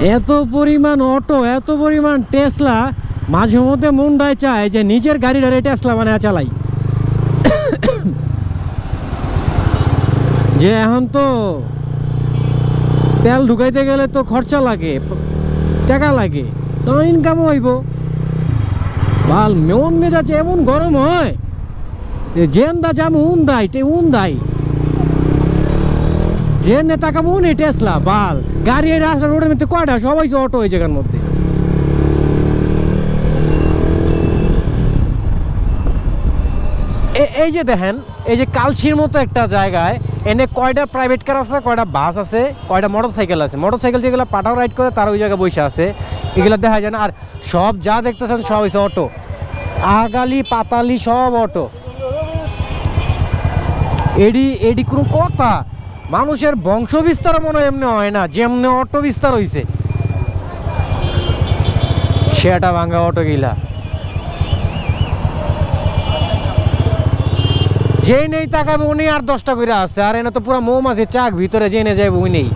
এত পরিমাণ অটো, এত পরিমাণ টেসলা মাঝে মধ্যে মুন্ডায় চায় যে নিজের গাড়ি গাড়িটারে টেসলা মানে চালাই। যে এখন তো তেল ঢুকাইতে গেলে তো খরচা লাগে, টাকা লাগে, তো ইনকাম হইব। ভালো মন মেজাজ এমন গরম হয় যে জেন্দা উন দাই টে উন দাই যে নেতা কামু নেই টেসলা বাল। গাড়ি এই রাস্তা রোডের মধ্যে কয়টা? সবাই অটো ওই জায়গার মধ্যে। এই যে দেখেন, এই যে কালশির মতো একটা জায়গায় এনে কয়টা প্রাইভেট কার আছে, কয়টা বাস আছে, কয়টা মোটর সাইকেল আছে। মোটর সাইকেল যেগুলো পাটাও রাইড করে, তারা ওই জায়গায় বসে আছে। এগুলো দেখা যায় না। আর সব যা দেখতেছেন, সব হয়েছে অটো আগালি, পাতালি, সব অটো এডি এডি কোনো কথা? মানুষের বংশ বিস্তার মনে এমনি হয় না, যেমনি অটো বিস্তার হয়েছে সেটা ভাঙ্গা অটো গিলা। যেই নেই তাকাবে উনি আর দশটা করে আছে, আর এনে তো পুরো মৌমাছি চাক ভিতরে জেনে যাইব উনি নেই।